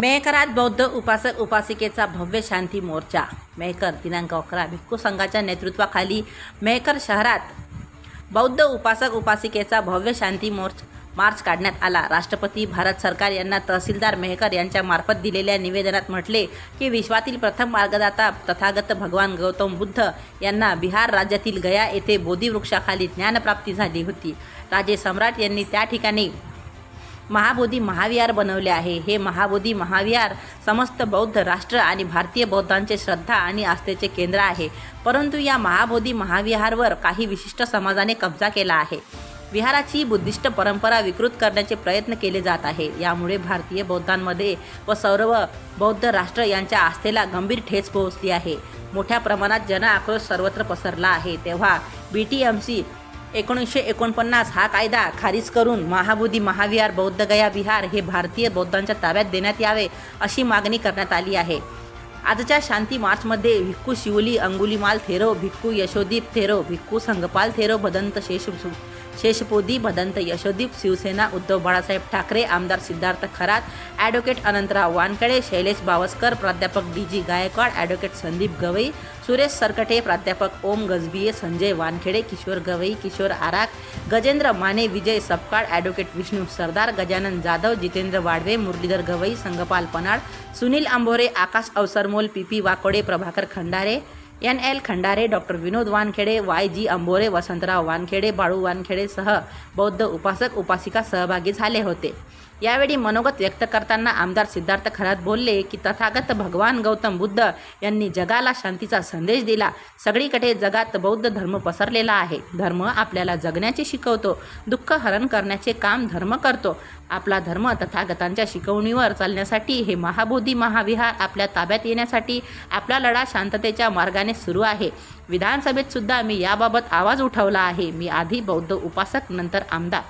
मेहकरात बौद्ध उपासक उपासिकेचा भव्य शांती मोर्चा. मेहकर दिनांक अकरा. भिक्खू संघाच्या नेतृत्वाखाली मेहकर शहरात बौद्ध उपासक उपासिकेचा भव्य शांती मोर्च मार्च काढण्यात आला. राष्ट्रपती भारत सरकार यांना तहसीलदार मेहकर यांच्या मार्फत दिलेल्या निवेदनात म्हटले की विश्वातील प्रथम मार्गदाता तथागत भगवान गौतम बुद्ध यांना बिहार राज्यातील गया येथे बोधीवृक्षाखाली ज्ञानप्राप्ती झाली होती. राजे सम्राट यांनी त्या ठिकाणी महाबोधी महाविहार बनवले आहे. हे महाबोधी महाविहार समस्त बौद्ध राष्ट्र आणि भारतीय बौद्धांचे श्रद्धा आणि आस्थेचे केंद्र आहे. परंतु या महाबोधी महाविहारवर काही विशिष्ट समाजाने कब्जा केला आहे. विहाराची बुद्धिस्ट परंपरा विकृत करण्याचे प्रयत्न केले जात आहे. यामुळे भारतीय बौद्धांमध्ये व सर्व बौद्ध राष्ट्र यांच्या आस्थेला गंभीर ठेच पोहोचली आहे. मोठ्या प्रमाणात जन आक्रोश सर्वत्र पसरला आहे. तेव्हा बी टी एम सी एकोणीसशे एकोणपन्नास हा कायदा खारिज करून महाबोधी महाविहार बौद्धगया विहार हे भारतीय बौद्धांच्या ताब्यात देण्यात यावे अशी मागणी करण्यात आली आहे. आजच्या शांती मार्चमध्ये भिक्खू शिवली अंगुलीमाल थेरो भिक्खू यशोदीप थेरो भिक्खू संगपाल थेरो भदंत शेष शेषपोदी भदंत यशोदीप शिवसेना उद्धव बाळासाहेब ठाकरे आमदार सिद्धार्थ खरात ॲडव्होकेट अनंतराव वानखेडे शैलेश बावस्कर प्राध्यापक D G Gaikwad advocate Sandeep Gawai Suresh Sarkate प्राध्यापक Om Gajbiye Sanjay Wankhede Kishor Gawai Kishor Arak Gajendra Mane Vijay Sapkal advocate Vishnu Sardar Gajanan Jadhav Jitendra Wadve Muralidhar Gawai Sangpal Panad Sunil Ambhore Akash Avsarmol P P Wakode Prabhakar Khandare N L Khandare doctor Vinod Wankhede Y G Ambore Vasantrao Wankhede Balu वानखेडेसह बौद्ध उपासक उपासिका सहभागी झाले होते. यावेळी मनोगत व्यक्त करताना आमदार सिद्धार्थ खरात बोलले की तथागत भगवान गौतम बुद्ध यांनी जगाला शांतीचा संदेश दिला. सगळीकडे जगात बौद्ध धर्म पसरलेला आहे. धर्म आपल्याला जगण्याचे शिकवतो. दुःख हरण करण्याचे काम धर्म करतो. आपला धर्म तथागतांच्या शिकवणीवर चालण्यासाठी हे महाबोधी महाविहार आपल्या ताब्यात येण्यासाठी आपला लढा शांततेच्या मार्गाने सुरू आहे. विधानसभेत सुद्धा मी याबाबत आवाज उठवला आहे. मी आधी बौद्ध उपासक नंतर आमदार.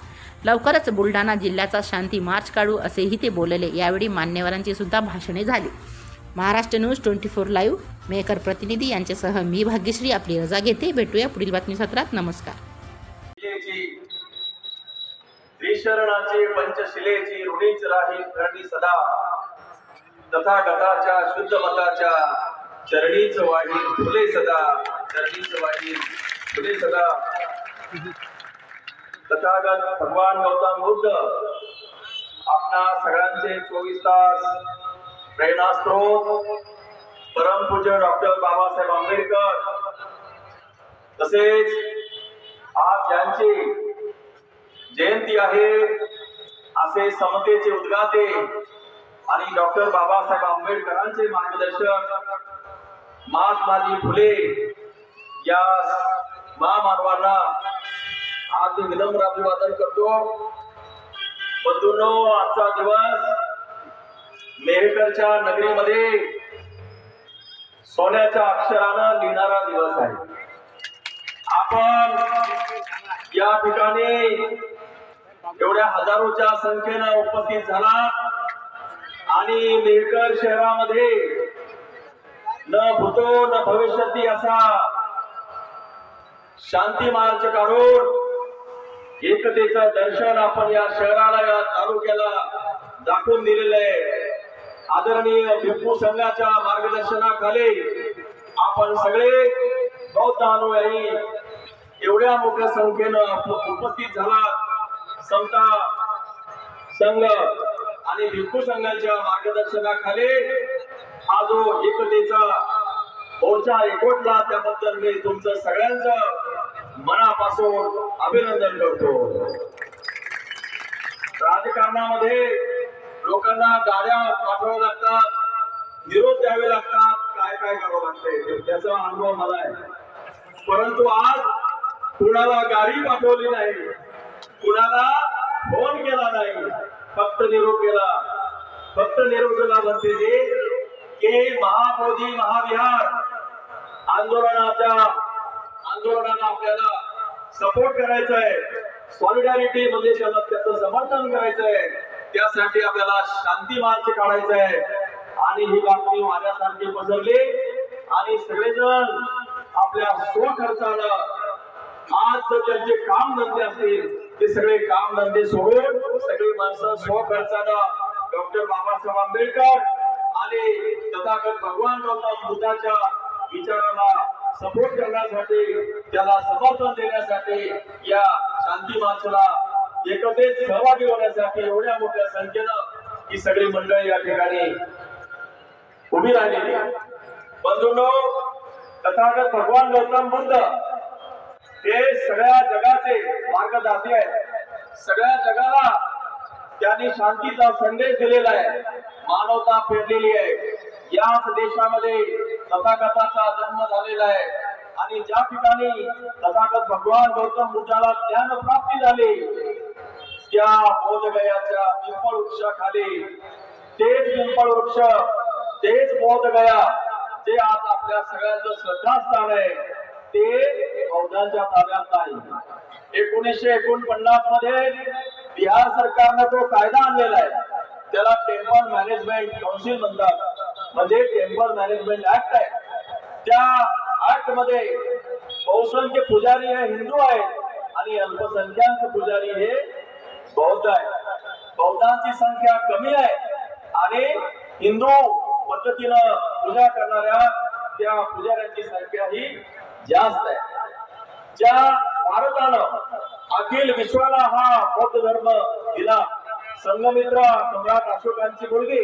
लवकरच बुलढाणा जिल्ह्याचा शांती मार्च काढू असेही ते बोलले. यावेळी मान्यवरांची सुद्धा भाषणे झाली. Maharashtra news twenty four live. Maker प्रतिनिधी यांच्यासह मी भाग्यश्री आपली रजा घेते. भेटूया पुढील बातमी सत्रात. नमस्कार. शिलेची पंचशिलेची ऋणीच राही धरणी सदा. तथागताच्या शुद्ध मताच्या चरणीच वाढी फुले सदा. चरणीच वाढी फुले सदा. तथागत भगवान गौतम बुद्ध आपणा सगळ्यांचे चोवीस तास प्रेरणास्त्रोत परमपूज्य डॉक्टर बाबासाहेब आंबेडकर तसेच आज ज्यांची जयंती आहे असे समतेचे उद्गाते आणि डॉक्टर बाबासाहेब आंबेडकरांचे मार्गदर्शक महात्माजी फुले या महामानवांना आज मी विनम्र अभिवादन करतो. बंधूंनो आजचा दिवस मेहकरच्या नगरीमध्ये सोन्याच्या अक्षरानं लिहिणारा दिवस आहे. आपण या ठिकाणी एवढ्या हजारोच्या संख्येनं उपस्थित झाला आणि मेहकर शहरामध्ये न भूतो न भविष्यती असा शांती मार्च काढून एकतेचं दर्शन आपण या शहराला या तालुक्याला दाखवून दिलेलं आहे. आदरणीय भिक्खू संघाच्या मार्गदर्शनाखाली आपण सगळे बौद्ध अनुयायी एवढ्या मोठ्या संख्येनं उपस्थित झाला. समता संघ आणि भिक्खू संघाच्या मार्गदर्शनाखाली हा जो एकतेचा मोर्चा एकवटला त्याबद्दल मी तुमचं सगळ्यांचं मनापासून अभिनंदन करतो. राजकारणामध्ये लोकांना गाड्या पाठवाव्या लागतात निरोप द्यावे लागतात. काय काय करावं लागतंय? त्याचा अनुभव मला आहे. परंतु आज कुणाला गाडी पाठवली नाही कुणाला फोन केला नाही फक्त निरोप केला फक्त निरोप केला म्हणते जे महाबोधी महाविहार आंदोलनाच्या आंदोलनाला आपल्याला सपोर्ट करायचा आहे सॉलिडॅरिटी म्हणजे त्याला त्याचं समर्थन करायचं आहे त्यासाठी आपल्याला शांती मार्च काढायचा आहे आणि ही बातमी माझ्यासारखी पसरली. आणि सगळेजण आपल्या स्वखर्चानं आज जर त्यांचे काम धंदे असतील ते सगळे काम धंदे सोडून सगळी माणसं स्वखर्चानं डॉक्टर बाबासाहेब आंबेडकर आणि तथागत भगवान गौतम बुद्धाच्या विचाराला सपोर्ट करण्यासाठी त्याला समर्थन देण्यासाठी या शांती मार्चला एकत्रित सहभागी होण्यासाठी एवढ्या मोठ्या संख्येनं ही सगळी मंडळी या ठिकाणी उभी राहिलेली बंधूंनो तथागत भगवान गौतम बुद्ध हे सगळ्या जगाचे मार्गदाते आहेत. सगळ्या जगाला त्यांनी शांतीचा संदेश दिलेला आहे. मानवता फेडलेली आहे. याच देशामध्ये तथागताचा जन्म झालेला आहे. आणि ज्या ठिकाणी तथागत भगवान गौतम बुद्धाला ज्ञान प्राप्ती झाली त्या बोधगयाच्या पिंपळ वृक्षाखाली तेच पिंपळ वृक्ष तेच बोधगया जे आज आपल्या सगळ्यांचं श्रद्धास्थान आहे ते बौद्धांच्या ताब्यात नाही. एकोणीसशे एकोणपन्नासमध्ये बिहार सरकारनं तो कायदा आणलेला आहे त्याला टेम्पल मॅनेजमेंट कौन्सिल म्हणतात. म्हणजे टेम्पल मॅनेजमेंट ऍक्ट आहे. त्या ऍक्टमध्ये बहुसंख्य पुजारी हे हिंदू आहेत आणि अल्पसंख्याक पुजारी हे बौद्ध आहेत. बौद्धांची संख्या कमी आहे आणि हिंदू पद्धतीनं पूजा करणाऱ्या त्या पुजाऱ्यांची संख्या ही जास्त आहे. ज्या भारतानं अखिल विश्वाला हा बौद्ध धर्म दिला संघमित्र सम्राट अशोकांची मुलगी.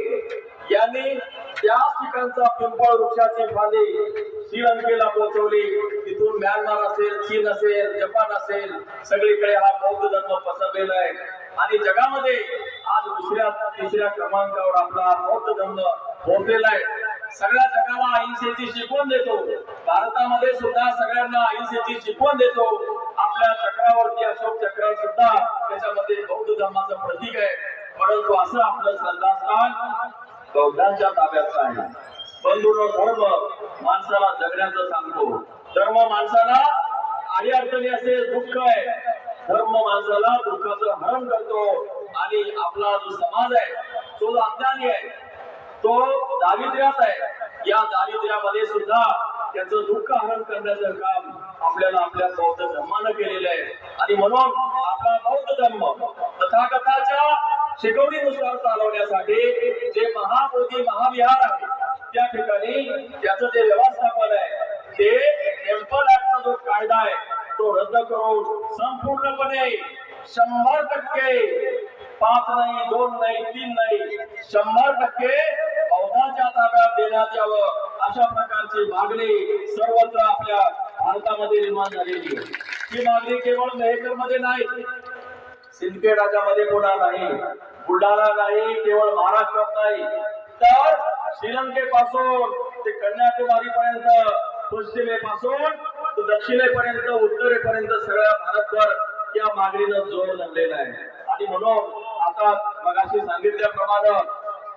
यांनी त्याच ठिकाणचा पिंपळ वृक्षाची फांदी श्रीलंकेला पोहोचवली. तिथून म्यानमार असेल चीन असेल जपान असेल सगळीकडे हा बौद्ध धर्म पसरलेला आहे. आणि जगामध्ये आज दुसऱ्या तिसऱ्या क्रमांकावर आपला बौद्ध धर्म पोहोचलेला आहे. सगळ्या जगाला अहिंसेची शिकवण देतो. भारतामध्ये सुद्धा सगळ्यांना अहिंसेची शिकवण देतो. आपल्या चक्रावरती अशोक चक्र सुद्धा त्याच्यामध्ये बौद्ध धर्माचं प्रतीक आहे परंतु असं आपलं श्रद्धास्थान बौद्धांच्या ताब्यात आहे बंधून धर्म माणसाला जगण्याचं सांगतो. धर्म माणसाला आडी अडचणी असेल दुःख आहे. धर्म माणसाला दुःखाचं हरण करतो. आणि आपला जो समाज आहे तो अज्ञानी आहे तो दारिद्र्यात आहे. या दारिद्र्यामध्ये सुद्धा त्याचं दुःख हरण करण्याचं काम आपल्याला आपल्या बौद्ध धर्मानं केलेलं आहे. आणि म्हणून आपला बौद्ध धर्म तथागताच्या शिकवणीनुसार चालवण्यासाठी जे महाबोधी महाविहार आहे त्या ठिकाणी त्याचं जे व्यवस्थापन आहे ते टेम्पल ऍक्टचा जो कायदा आहे तो रद्द करून संपूर्णपणे शंभर टक्के पाच नाही दोन नाही तीन नाही शंभर टक्के बौद्धांच्या ताब्यात देण्यात यावं अशा प्रकारची मागणी सर्वत्र आपल्या भारतामध्ये निर्माण झालेली आहे. ही मागणी केवळ मेहकरमध्ये नाही सिंदखेडाच्यामध्ये पुन्हा नाही. बुलढाणा नाही केवळ महाराष्ट्रात नाही तर श्रीलंकेपासून ते कन्याकुमारी पर्यंत पश्चिमेपासून ते दक्षिणेपर्यंत उत्तरेपर्यंत सगळ्या भारतभर या मागणीनं जोर धरलेला आहे. आणि म्हणून आता मगाशी सांगितल्याप्रमाणे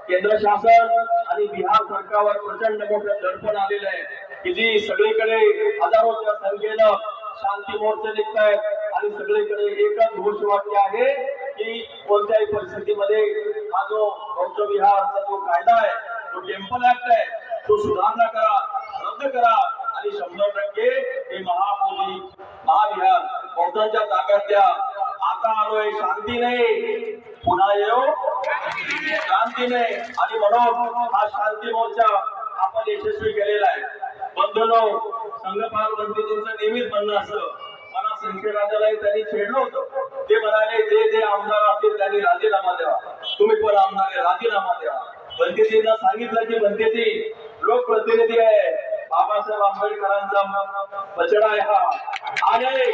केंद्र शासन आणि बिहार सरकारवर प्रचंड मोठं दडपण आलेलं आहे की जी सगळीकडे हजारोच्या संख्येनं शांती मोर्चे निघत आहेत आणि सगळीकडे एकच घोषवाक्य आहे की कोणत्याही परिस्थितीमध्ये हा जो बौद्ध जो कायदा आहे जो टेम्पल ऍक्ट आहे तो सुधारणा करा रद्द करा. आणि शंभर टक्के हे महाबोधी महाविहार बौद्धांच्या ताब्यात द्या. आता आलोय शांतीने पुन्हा येऊ. शांतीने आणि म्हणून हा शांती मोर्चा आपण यशस्वी केलेला आहे. बंधनो संघपाल बंधूंचं नेहमीच म्हणणं असं. शिंदे राजालाही त्यांनी छेडलं होतं. ते म्हणाले जे जे आमदार असतील त्यांनी राजीनामा द्यावा. तुम्ही पण आमदार आहे, राजीनामा द्या बनतेजींना सांगितलं की बनतेजी लोकप्रतिनिधी आहे. बाबासाहेब आंबेडकरांचा पचडा आहे हा. आणि